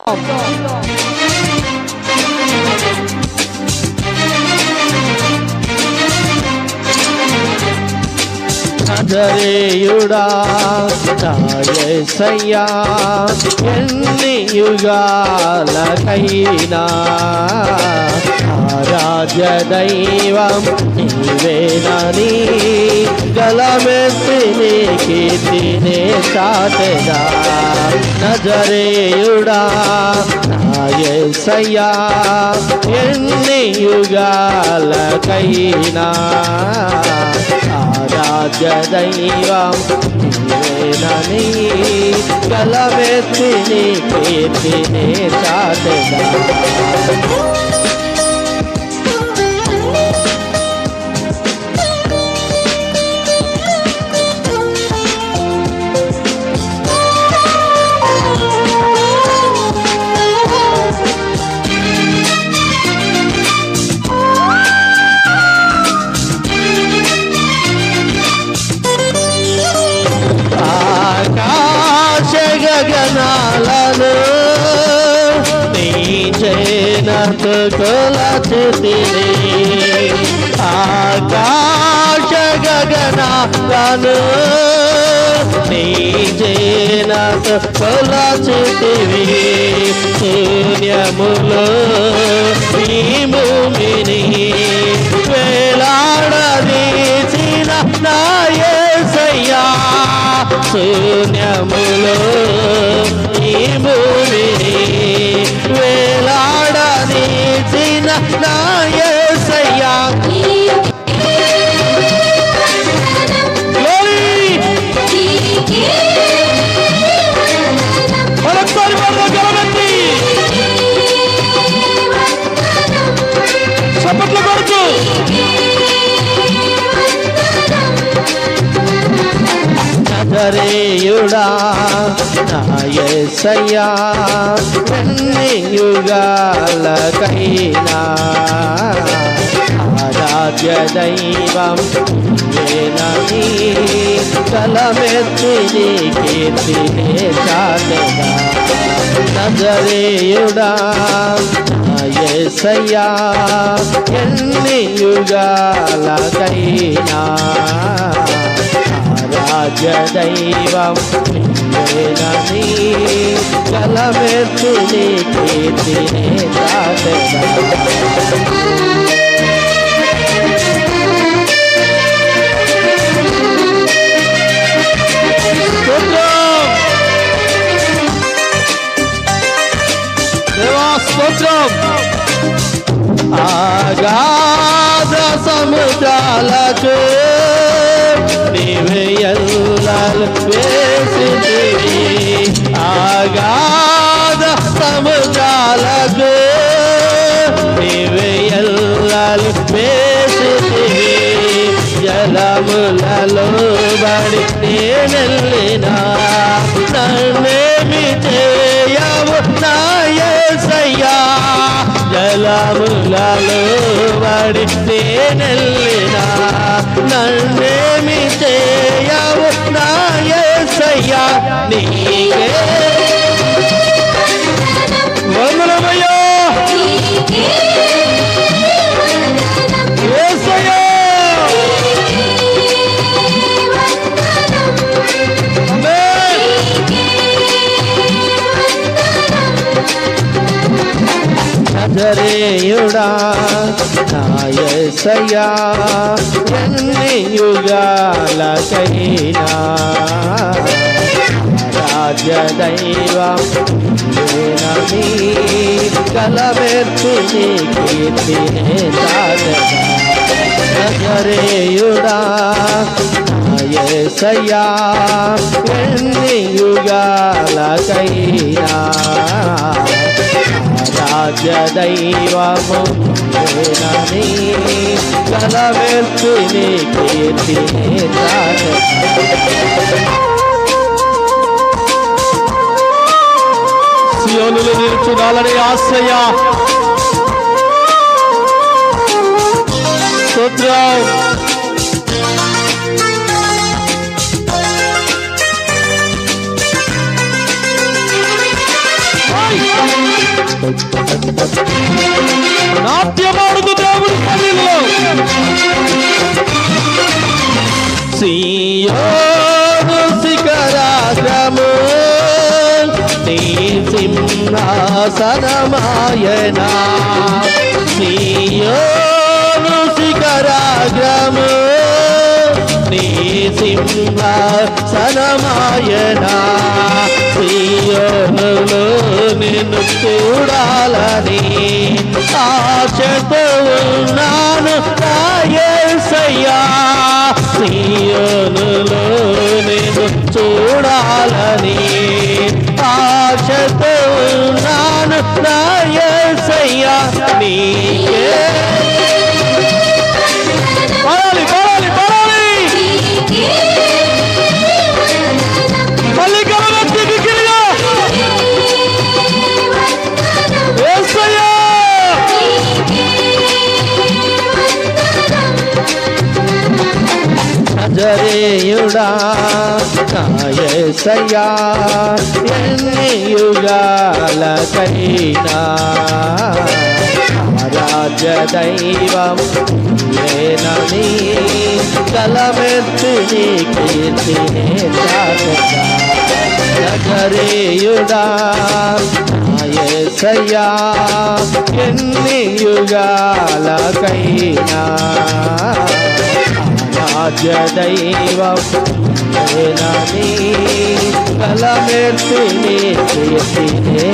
哦。నజరేయుడా నాయసయ్యా ఎన్ని యుగాలకైనా ఆరాధ్య దైవం నీవేనని గలమెత్తి నీ కీర్తినే చాటెదా నజరేయుడా నాయసయ్యా ఎన్ని యుగాలకైనా ఆరాధ్య దైవం నీవేనని గలమెత్తి కీర్తిని కీర్తినే చేనతు కొలచితిని ఆకాశ గగనాలను నీ చేనతు కొలచితివి. శూన్యములో ఈ భూమిని వేలాడదీసిన నాయసయ్యా శూన్యము నజరేయుడా నాయసయ్యా ఎన్ని యుగాలకైనా ఆరాధ్య దైవం ఏనని కలమెత్తి నీ కీర్తినే చాటెదా నజరేయుడా నాయసయ్యా ఎన్ని యుగాలకైనా రాజదైవం దైవం నీవేనని కలమెత్తు నీ కీర్తినే చాటెదా స్తోత్రం. ఆగాధ సముద్రాలకు నీవే ఎల్లలు వేసితివి ఆగాధ సముద్రాలకు నీవే ఎల్లలు వేసితివి జలములలో బడి నేనెళ్ళినా. నన్నేమి చేయవు నాయసయ్యా జలములలో బడి నేనెళ్ళినా. నాయసయ్యా నజరేయుడా నాయసయా ఎన్ని యుగాలకైనా. రాజ్య దైవం నేనని కలబెర్తి నీ కీర్తినే సాగదా నజరేయుడా నాయసయ్యా ఎన్ని యుగాలకైనా రాజ్య దైవము నేనని కలవెత్తు కీర్తిని సియోనులు నిలుచున్నాలని ఆశయ స్తోత్రం. నాట్యమాడుతూ దేవుడి సన్నిధిలో సియోను శిఖరాగ్రము నీ సింహాసనమాయనా. సియోను శిఖరాగ్రము నీ సింహాసనమాయనా. సియోనులో నిన్ను చూడాలా ఆశతో ఉన్నాను రాయేసయ్యా సియోనులో నేను నజరేయుడా ఎన్ని యుగాలకైనా రాజ్య దైవం నేనని కలమెత్తుని నీ కీర్తినే చాటగా నజరేయుడా ఎన్ని యుగాలకైనా రాజ్య దైవం నేనని కలమెత్తి నీ కీర్తినే